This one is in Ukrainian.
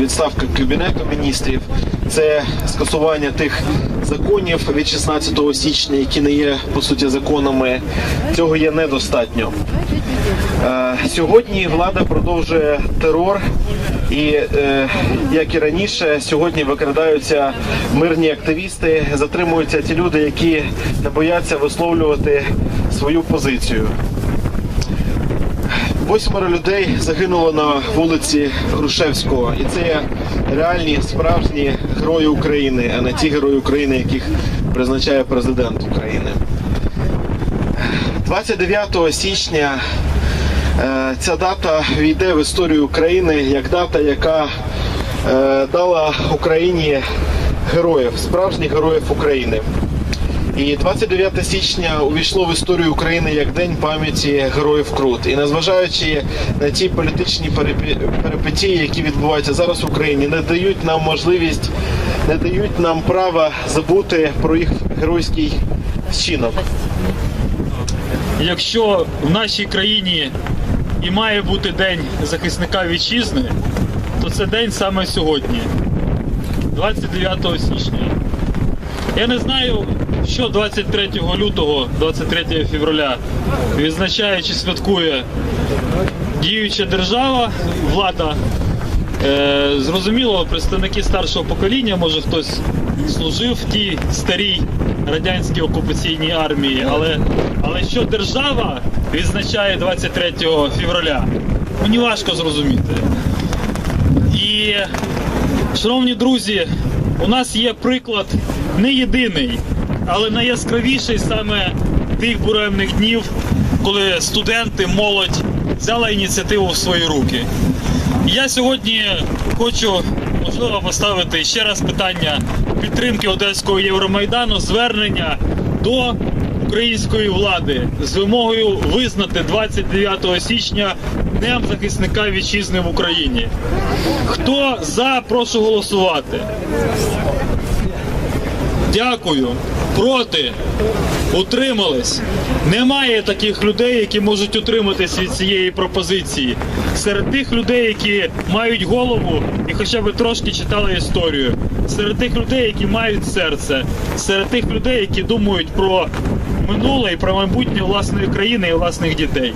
відставка кабінету міністрів, це скасування тих законів від 16 січня, які не є по суті законами. Цього є недостатньо. Е, Сьогодні влада продовжує терор, і е, як і раніше, сьогодні викрадаються мирні активісти, затримуються ті люди, які не бояться висловлювати свою позицію. Восьмеро людей загинуло на вулиці Грушевського, і це реальні справжні герої України, а не ті герої України, яких призначає президент України. 29 січня е, ця дата війде в історію України як дата, яка е, дала Україні героїв, справжніх героїв України. І 29 січня увійшло в історію України як День пам'яті героїв Крут. І незважаючи на ті політичні перипетії, які відбуваються зараз в Україні, не дають нам можливість, не дають нам права забути про їх геройський вчинок. Якщо в нашій країні і має бути День захисника вітчизни, то це день саме сьогодні, 29 січня. Я не знаю, що 23 лютого, 23 февраля відзначає чи святкує діюча держава, влада. Е, зрозуміло, представники старшого покоління, може хтось служив в тій старій радянській окупаційній армії, але, але що держава відзначає 23 февраля, мені важко зрозуміти. І, шановні друзі, у нас є приклад не єдиний, але найяскравіший саме тих буремних днів, коли студенти, молодь взяла ініціативу в свої руки. Я сьогодні хочу можливо поставити ще раз питання підтримки Одеського Євромайдану, звернення до української влади з вимогою визнати 29 січня Днем захисника вітчизни в Україні. Хто за, прошу голосувати. Дякую. Проти. Утримались. Немає таких людей, які можуть утриматись від цієї пропозиції. Серед тих людей, які мають голову і хоча б трошки читали історію. Серед тих людей, які мають серце, серед тих людей, які думають про минуле і про майбутнє власної країни і власних дітей.